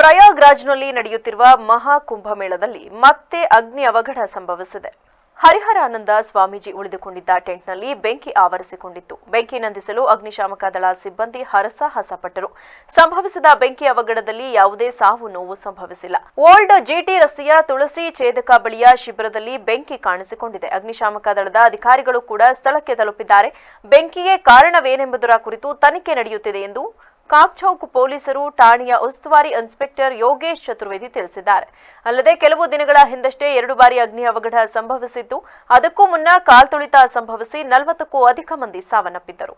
ಪ್ರಯಾಗ್ರಾಜ್ನಲ್ಲಿ ನಡೆಯುತ್ತಿರುವ ಮಹಾ ಕುಂಭಮೇಳದಲ್ಲಿ ಮತ್ತೆ ಅಗ್ನಿ ಅವಘಡ ಸಂಭವಿಸಿದೆ. ಹರಿಹರಾನಂದ ಸ್ವಾಮೀಜಿ ಉಳಿದುಕೊಂಡಿದ್ದ ಟೆಂಟ್ನಲ್ಲಿ ಬೆಂಕಿ ಆವರಿಸಿಕೊಂಡಿತ್ತು. ಬೆಂಕಿ ನಂದಿಸಲು ಅಗ್ನಿಶಾಮಕ ದಳ ಸಿಬ್ಬಂದಿ ಹರಸಾಹಸಪಟ್ಟರು. ಸಂಭವಿಸಿದ ಬೆಂಕಿ ಅವಘಡದಲ್ಲಿ ಯಾವುದೇ ಸಾವು ನೋವು ಸಂಭವಿಸಿಲ್ಲ. ಓಲ್ಡ್ ಜಿಟಿ ರಸ್ತೆಯ ತುಳಸಿ ಛೇದಕ ಬಳಿಯ ಶಿಬಿರದಲ್ಲಿ ಬೆಂಕಿ ಕಾಣಿಸಿಕೊಂಡಿದೆ. ಅಗ್ನಿಶಾಮಕ ದಳದ ಅಧಿಕಾರಿಗಳು ಕೂಡ ಸ್ಥಳಕ್ಕೆ ತಲುಪಿದ್ದಾರೆ. ಬೆಂಕಿಗೆ ಕಾರಣವೇನೆಂಬುದರ ಕುರಿತು ತನಿಖೆ ನಡೆಯುತ್ತಿದೆ ಎಂದು ಕಾಕ್ಚೌಕ್ ಪೊಲೀಸರು ಠಾಣೆಯ ಉಸ್ತುವಾರಿ ಇನ್ಸ್ಪೆಕ್ಟರ್ ಯೋಗೇಶ್ ಚತುರ್ವೇದಿ ತಿಳಿಸಿದ್ದಾರೆ. ಅಲ್ಲದೆ ಕೆಲವು ದಿನಗಳ ಹಿಂದಷ್ಟೇ ಎರಡು ಬಾರಿ ಅಗ್ನಿ ಅವಘಡ ಸಂಭವಿಸಿದ್ದು, ಅದಕ್ಕೂ ಮುನ್ನ ಕಾಲ್ತುಳಿತ ಸಂಭವಿಸಿ ನಲವತ್ತಕ್ಕೂ ಅಧಿಕ ಮಂದಿ ಸಾವನ್ನಪ್ಪಿದ್ದರು.